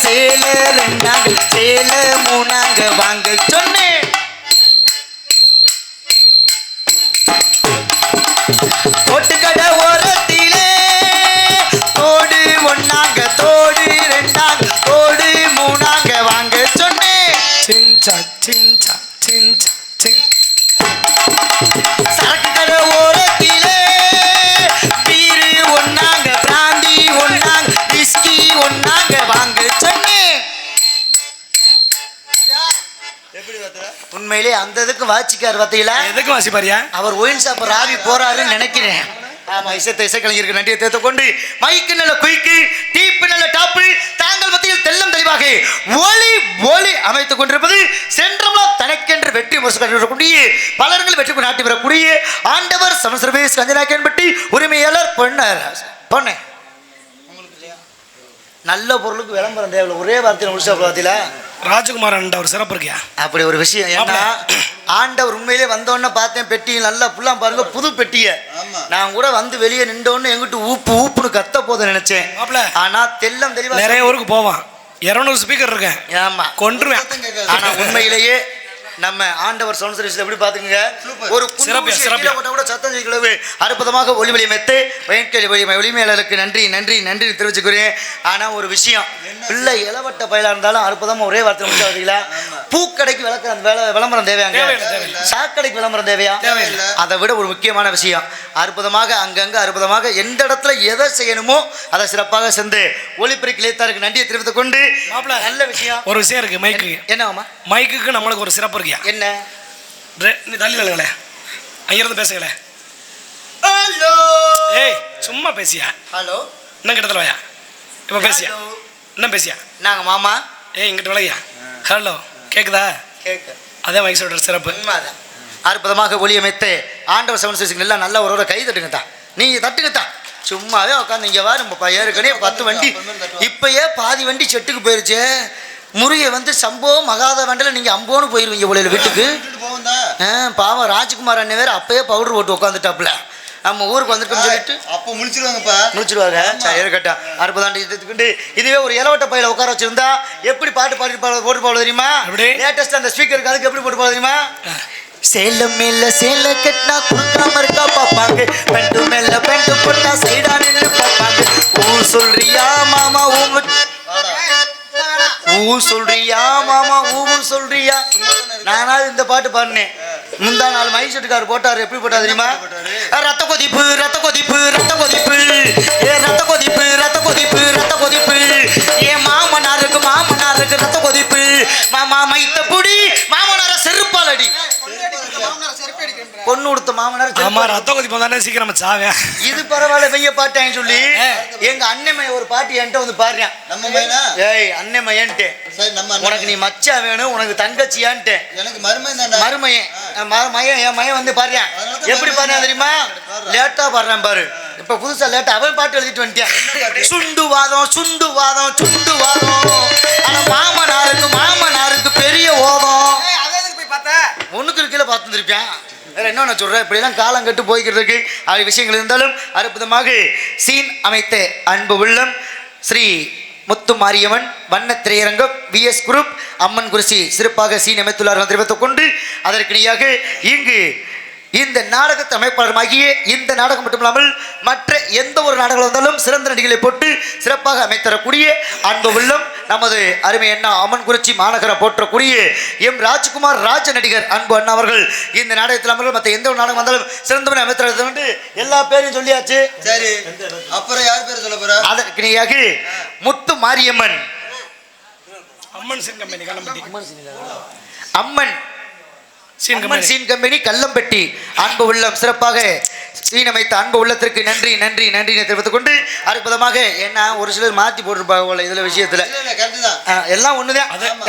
சேல ரெண்டாங்க சேல மூணாங்க வாங்க. சொன்னேன் கொட்டுக்கடை ஓரத்திலே தோடு ஒன்னாங்க தோடு ரெண்டாங்க தோடு மூணாங்க வாங்க. சொன்னேன் சின்சா சின்சா உண்மையிலே அந்த இதுக்கு வாச்சிக்கார் பார்த்தீங்களா எதுக்கு வாசிப்பாரியா அவர் ஒயின் ஷாப் ராவி போறாருன்னு நினைக்கிறேன். ஆமா இசைத்த இசைக்கலைஞருக்கு நன்றியை தேர்த்து கொண்டு மைக்கு நல்ல குயிக்கு டீப்பு நல்ல டாப்பு தாங்கள் மத்தியில் தெல்லம் தெளிவாக ஒளி ஒளி அமைத்துக் கொண்டிருப்பது சென்றமலம் தனக்கென்று வெற்றி முரசு கண்டிருக்கக்கூடிய பலர்கள் வெற்றி நாட்டி வரக்கூடிய ஆண்டவர் சமசர்வேஸ் கஞ்சனாக்கன்பட்டி உரிமையாளர் பொன்னர் பொண்ணு நல்ல பொருளுக்கு விளம்பரம் தேவை ஒரே வார்த்தையில் முடிச்சா பார்த்தீங்களா ராஜகுமார் அண்ட ஒரு சிறப்பு இருக்கியா? அப்படி ஒரு விஷயம் ஏன்னா ஆண்டவர் உண்மையிலே வந்தோடனே பார்த்தேன் பெட்டி நல்லா புல்லாம் பாருங்க புது பெட்டிய. நான் கூட வந்து வெளியே நின்றோன்னு எங்கிட்ட ஊப்பு ஊப்புன்னு கத்த போத நினைச்சேன். ஆனா தெல்லம் தெளிவா நிறைய ஊருக்கு போவான். இரநூறு ஸ்பீக்கர் இருக்கேன். ஆமா. கொன்றுவேன். ஆனா உண்மையிலேயே நம்ம ஆண்டவர் சவுண்ட் சர்வீஸ்ல எப்படி பாத்துக்கங்க ஒரு சிறப்பு, கூட சத்தம் செய்யலவே அற்புதமாக ஒளி ஒளி மெத்து. ஒளி ஒளிமையாளருக்கு நன்றி நன்றி நன்றி தெரிவிச்சுக்கிறேன். ஆனா ஒரு விஷயம். பிள்ளை இளவட்ட பயலா இருந்தாலும் அற்புதமா ஒரே வார்த்தை முடிச்சு பார்த்தீங்களா பூக்கடைக்கு விளக்க விளம்பரம் தேவையாங்க. சாக்கடைக்கு விளம்பரம் தேவையா. அதை விட ஒரு முக்கியமான விஷயம். அற்புதமாக அங்கங்க அற்புதமாக எந்த இடத்துல எதை செய்யணுமோ அதை சிறப்பாக சென்று ஒளிப்பெருக்கி லேத்தாருக்கு நன்றியை தெரிவித்துக் கொண்டு. நல்ல விஷயம். ஒரு விஷயம் இருக்கு மைக்கு என்னவாமா மைக்குக்கு நம்மளுக்கு ஒரு சிறப்பு இருக்கியா என்ன? நீ தள்ளி நில்லுங்களே அங்கிருந்து பேசுங்களே ஹலோ? ஏய் சும்மா பேசியா? ஹலோ? இன்னும் கிட்டத்தில் வாயா? இப்போ பேசியா? இன்னும் பேசியா? நாங்க மாமா. ஏய் இங்கிட்ட விளையா ஹலோ கேக்குதா? கேட்க அதே மைக் சொல்ற சிறப்பு. அற்புதமாக ஒளியமைத்து ஆண்டவர் சவுண்ட் சிஸ்டம் எல்லாம் நல்ல ஒரு கை தட்டுங்கத்தா. நீங்க தட்டுங்கத்தா. சும்மாவே உட்காந்து இங்க வா நம்ம ஏற்கனவே பத்து வண்டி. இப்பயே பாதி வண்டி செட்டுக்கு போயிருச்சு. முருகை வந்து சம்போ மகாத வண்டில நீங்க அம்போன்னு போயிருவீங்க உள்ள வீட்டுக்கு. பாவம் ராஜ்குமார் அண்ணன் வேற அப்பயே பவுடர் போட்டு உட்காந்துட்டாப்புல நம்ம ஊருக்கு வந்துட்டோம்னு சொல்லிட்டு. அப்போ முடிச்சிருவாங்கப்பா முடிச்சிருவாங்க சரி இருக்கட்டும். அற்புதாண்டி இதுக்கு இதுவே ஒரு இளவட்ட பையில உட்கார வச்சிருந்தா எப்படி பாட்டு பாடி பாட- போட்டு பாட தெரியுமா? லேட்டஸ்ட் அந்த ஸ்பீக்கருக்கு அதுக்கு எப்படி போட்டு பாட தெரியுமா? சேலம் மேல சேல கட்டினா குடுக்காம இருக்கா பாப்பாங்க. பெண்டு மேல பெண்டு போட்டா சைடா நின்று பாப்பாங்க ஊ சொல்றியா ஊ சொல்றியா? மாமா ஊ சொல்றியா? நானாவது இந்த பாட்டு பாடினேன். முந்தா நாள் மைக் செட்டுக்காரர் போட்டாரு. எப்படி போட்டா தெரியுமா ரத்த கொதிப்பு ரத்த கொதிப்பு ரத்த கொதிப்பு. ஏ ரத்த கொதிப்பு ரத்த கொதிப்பு ரத்த மாமனார் ஆமா செருப்பாலடி. ரத்த கொதிப்பு தானே சீக்கிரம் சாவேன் இது பரவாயில்ல வெய்ய பாட்டேன்னு சொல்லி எங்க அண்ணன் ஒரு பாட்டு என்கிட்ட வந்து பாடுறேன் நம்ம பையனா ஏய் அண்ணன் மையன்ட்டு சரி நம்ம. உனக்கு நீ மச்சா வேணும் உனக்கு தங்கச்சியான்ட்டு. எனக்கு மருமையன் ம- மயன் என் மயன் வந்து பாடுறேன் எப்படி பாடுறேன் தெரியுமா? லேட்டா பாடுறேன் பாரு. இப்ப புதுசா லேட்டா அவன் பாட்டு எழுதிட்டு வந்துட்டேன் சுண்டு வாதம் சுண்டு வாதம் சுண்டு வாதம். ஆனா மாமனாருக்கு மாமனாருக்கு பெரிய ஓதம். ஒண்ணுக்கு கீழே பார்த்துருப்பேன் இன்னொன்று என்ன நான் சொல்றேன். இப்படிலாம் காலம் கட்டு போய்கிட்டு இருக்கு ஆகிய விஷயங்கள் இருந்தாலும் அற்புதமாக சீன் அமைத்த அன்பு உள்ளம் ஸ்ரீ முத்து மாரியம்மன் வண்ண திரையரங்கம் விஎஸ் குரூப் அம்மன் குறிச்சி சிறப்பாக சீன் அமைத்துள்ளார்கள். தெரிவித்துக் கொண்டு அதற்கிடையாக இங்கு இந்த நாடகத்தை அமைப்பாளருமாகிய இந்த நாடகம் மட்டுமில்லாமல் மற்ற எந்த ஒரு நாடகம் வந்தாலும் சிறந்த நடிகளை போட்டு சிறப்பாக அமைத்தரக்கூடிய அன்பு உள்ளம் நமது அருமை அண்ணா அம்மன் குறிச்சி மாநகர போற்றக்கூடிய எம் ராஜ்குமார் ராஜ நடிகர் அன்பு அண்ணா அவர்கள் இந்த நாடகத்தில் அமர்கள் மற்ற எந்த ஒரு நாடகம் வந்தாலும் சிறந்தவனை அமைத்தரது எல்லா பேரையும் சொல்லியாச்சு. சரி. அப்புறம் யார் பேர் சொல்ல போற? அதற்கு இணையாக Muthu Mariamman. Amman Amman. Scene company. Scene company Kallampatti அன்பு உள்ளம் சிறப்பாக சீன் அமைத்த அன்பு உள்ளத்திற்கு நன்றி நன்றி நன்றி தெரிவித்துக் கொண்டு அற்புதமாக என்ன ஒரு சிலர் மாற்றி போட்டிருப்பாங்க போல இதுல விஷயத்துல. இல்ல இல்ல கரெக்ட் தான். எல்லாம்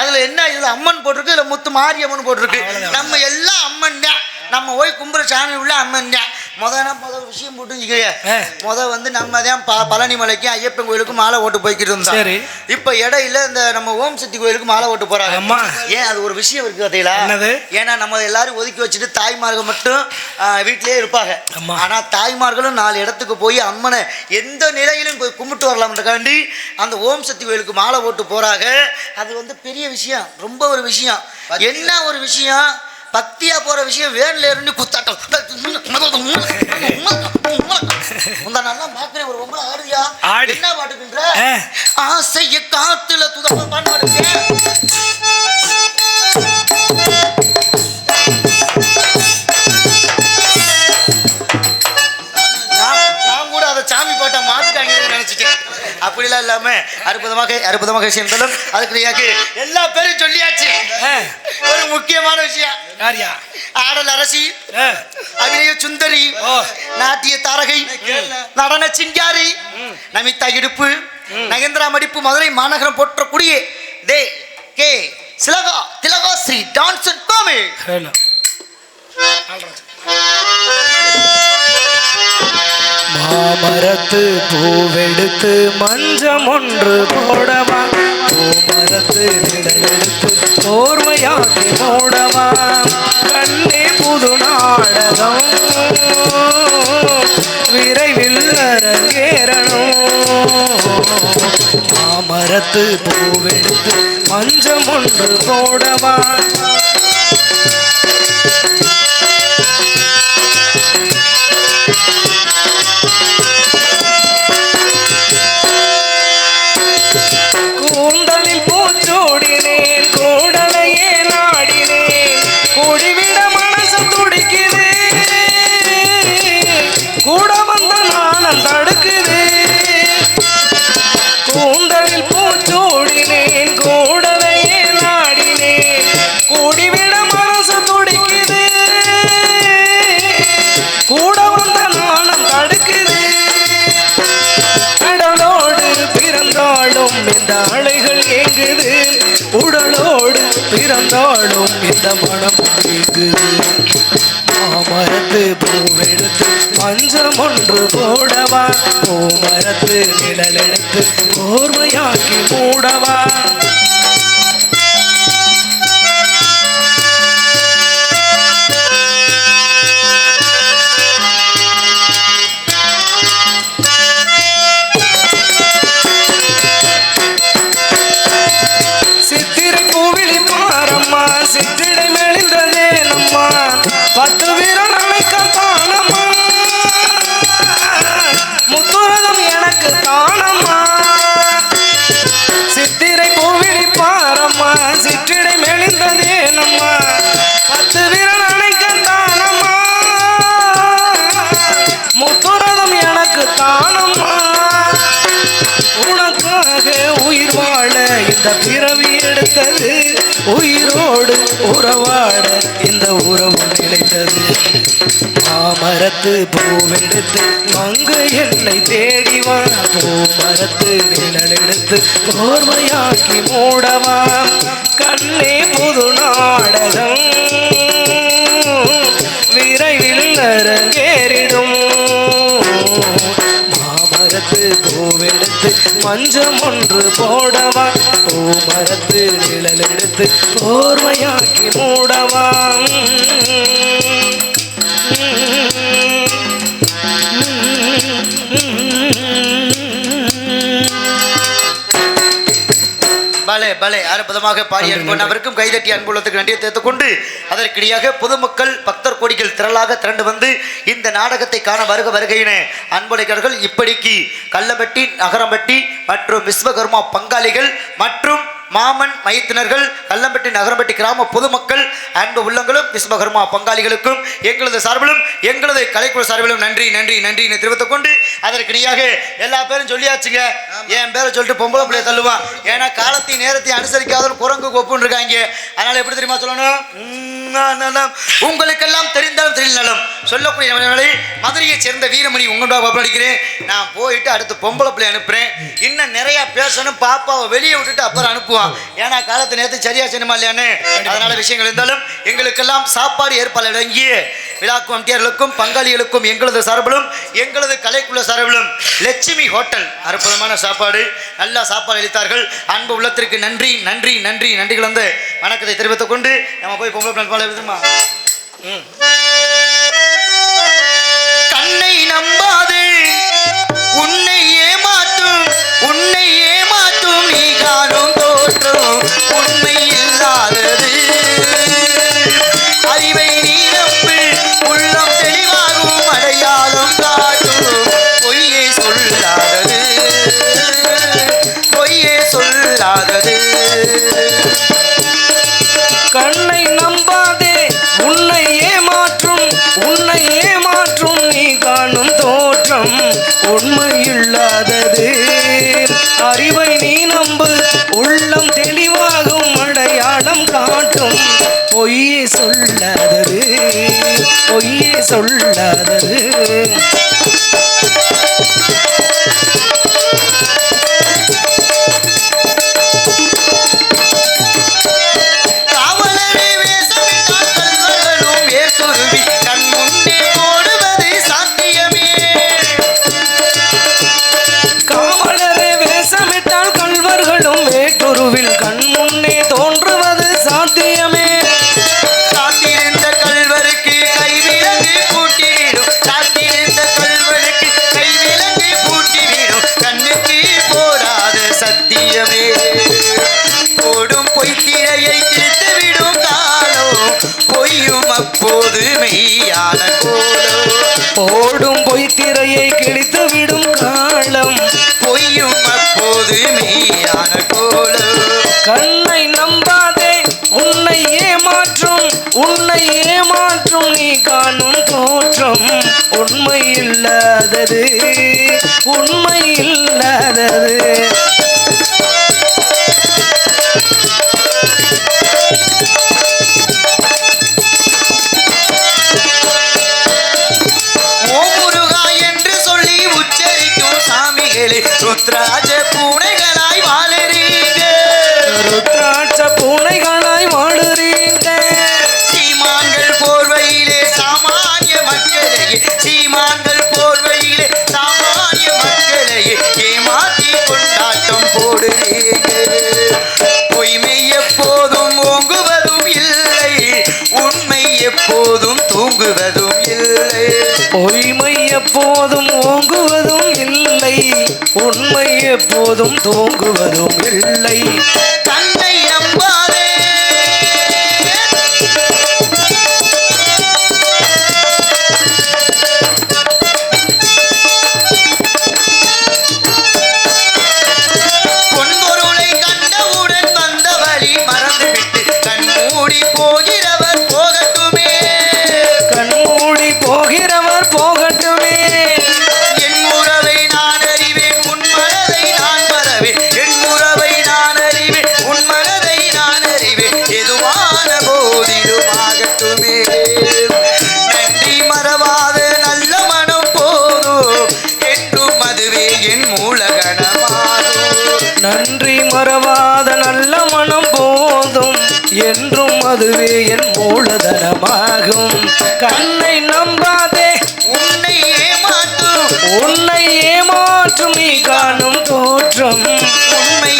அதுல என்ன இதுல அம்மன் போட்டிருக்கு இதுல முத்து மாரியம்மன் போட்டிருக்கு. நம்ம எல்லாம் அம்மன் தான். நம்ம போய் கும்புற சாமி உள்ள அம்மன் தான். முத நான் முத விஷயம் போட்டுச்சுக்கைய ஆ. முத வந்து நம்ம தான் ப பழனி மலைக்கும் ஐயப்பன் கோயிலுக்கும் மாலை ஓட்டு போய்கிட்டு இருந்தோம் சரி. இப்போ இடையில இந்த நம்ம ஓம் சக்தி கோயிலுக்கு மாலை ஓட்டு போறாங்க ஆமா. ஏன் அது ஒரு விஷயம் இருக்கு பார்த்தீங்களா என்னது? ஏன்னா நம்ம எல்லாரும் ஒதுக்கி வச்சுட்டு தாய்மார்கள் மட்டும் ஆ, வீட்டிலேயே இருப்பாங்க ஆமா. ஆனா தாய்மார்களும் நாலு இடத்துக்கு போய் அம்மனை எந்த நிலையிலும் போய் கும்பிட்டு வரலாம்ன்றக்காண்டி அந்த ஓம் சக்தி கோயிலுக்கு மாலை ஓட்டு போறாங்க அது வந்து பெரிய விஷயம் ரொம்ப ஒரு விஷயம் என்ன ஒரு விஷயம் பக்தியா போற விஷயம் வேன்ல இருந்து குத்தாட்டம் உந்த நல்லா பாக்குறேன் ஒரு ரொம்ப ஆடுறியா ஆடு. என்ன பாட்டுக்குன்ற. ஆசைய காத்துல துதப்ப பாட்டை அப்படிலாம் இல்லாம அற்புதமாக அற்புதமாக சேர்ந்தாலும் அதுக்கு எல்லா பேரும் சொல்லியாச்சு. ஒரு முக்கியமான விஷயம். யாரியா? ஆடல் அரசி. அபிநய சுந்தரி. நாட்டிய தாரகை நடன சிங்காரி நமிதா இடுப்பு நகேந்திரா மடிப்பு மதுரை மாநகரம் போற்றக்கூடிய தே கே சிலகா Thilaga Sri dance and comedy hello. மாமரத்து பூவெடுத்து மஞ்சம் ஒன்று போடவா? பூமரத்து நிழலெடுத்து ஓர்மையாக்கி மூடவா? கண்ணே புது நாடகம். விரைவில் அரங்கேறணும் மாமரத்து பூவெடுத்து மஞ்சம் ஒன்று போடவா? பிறந்தாலும் இந்த அலைகள் ஏங்குது. உடலோடு பிறந்தாலும் இந்த மனம் ஏங்குது மாமரத்து பூவெடுத்து பஞ்சம் ஒன்று போடவா? பூமரத்து நிழலெடுத்து ஓர்மையாக்கி மூடவா? இந்த பிறவி எடுத்தது உயிரோடு உறவாட இந்த உறவு நிலைத்தது. மாமரத்து பூவெடுத்து மங்கு என்னை தேடிவா பூமரத்து நிழலெடுத்து போர்வையாக்கி மூடவா. கண்ணே புது நாடகம் விரைவில் அரங்கேறிடும் மாமரத்து பூவெடுத்து மஞ்சம் ஒன்று போடவா? பூமரத்து நிழல் எடுத்து போர்வையாக்கி மூடவா? பலே அற்புதமாக பாடி அன்பு கைதட்டி அன்புள்ளத்துக்கு நன்றியை தெரிவித்துக் கொண்டு அதற்கிடையாக பொதுமக்கள் பக்தர் கோடிகள் திரளாக திரண்டு வந்து இந்த நாடகத்தை காண வருக வருகையின அன்புடையர்கள் இப்படிக்கு கள்ளம்பட்டி நகரம்பட்டி மற்றும் விஸ்வகர்மா பங்காளிகள் மற்றும் மாமன் மையத்தினர்கள் கல்லம்பட்டி நகரம்பட்டி கிராம பொதுமக்கள் அன்பு உள்ளங்களும் விஸ்வகர்மா பங்காளிகளுக்கும் எங்களது சார்பிலும் எங்களது கலைக்குழு சார்பிலும் நன்றி நன்றி நன்றின்னு தெரிவித்துக் கொண்டு அதற்கு நீயாக எல்லா பேரும் சொல்லியாச்சுங்க. என் பேரை சொல்லிட்டு பொம்பளை பிள்ளைய தள்ளுவான் ஏன்னா காலத்தையும் நேரத்தையும் அனுசரிக்காத குரங்கு கொப்புன்னு இருக்காங்க. அதனால எப்படி தெரியுமா சொல்லணும்? நலம் உங்களுக்கெல்லாம் தெரிந்தாலும் தெரியலனாலும் சொல்லக்கூடிய நபர்களை மதுரையை சேர்ந்த வீரமணி உங்களோட படிக்கிறேன் நான் போயிட்டு அடுத்து பொம்பளை பிள்ளை அனுப்புறேன். இன்னும் நிறைய பேசணும். பாப்பாவை வெளியே விட்டுட்டு அப்புறம் அனுப்புவான். ஏன்னா காலத்து நேரத்து சரியா செய்யணுமா இல்லையான்னு? அதனால விஷயங்கள் இருந்தாலும் எங்களுக்கெல்லாம் சாப்பாடு ஏற்பாடு அடங்கிய விழாக்கு வண்டியர்களுக்கும் பங்காளிகளுக்கும் எங்களது சார்பிலும் எங்களது கலைக்குள்ள சார்பிலும் லட்சுமி ஹோட்டல். அற்புதமான சாப்பாடு. நல்லா சாப்பாடு அளித்தார்கள். அன்பு உள்ளத்திற்கு நன்றி நன்றி நன்றி நன்றி கலந்து வணக்கத்தை தெரிவித்துக் கொண்டு நம்ம போய் பொம்பளை விடுமா கண்ணை நம்பாது உன்னை ஏமாற்றும் உன்னை உண்மையில்லாதது. அறிவை நீ நம்பு உள்ளம் தெளிவாகும் அடையாளம் காட்டும். பொய்யே சொல்லாதது பொய்யே சொல்லாதது. பொய்யும் அப்போது மெய்யான கோலம். ஓடும் பொய்த்திரையை கிழித்து விடும் காலம் பொய்யும் அப்போது மெய்யான கோலம். கண்ணை நம்பாதே உன்னை ஏமாற்றும் உன்னை ஏமாற்றும் நீ காணும் தோற்றம். உண்மை இல்லாதது உண்மை இல்லாதது ருத்ராஜ பூனைகளாய் வாழறீங்க. ருத்ராட்ச பூனைகளாய் வாடுறீங்க சீமான்கள் போர்வையிலே சாமானிய மக்களையே சீமான்கள் போர்வையிலே சாமானிய மக்களையே ஏமாற்றி கொண்டாட்டம் போடுறீங்க. பொய்மை எப்போதும் ஓங்குவதும் இல்லை உண்மை எப்போதும் தூங்குவதும் இல்லை. பொய்மை எப்போதும் உண்மை எப்போதும் தூங்குவதும் இல்லை. தன் ஆகட்டுமே நன்றி மறவாத நல்ல மனம் போதும் என்றும் அதுவே என் மூலகணமாகும். நன்றி மறவாத நல்ல மனம் போதும் என்றும் அதுவே என் மூலதனமாகும். கண்ணை நம்பாதே உன்னை ஏமாற்றும். உன்னை ஏமாற்றும் நீ காணும் தோற்றம். உண்மை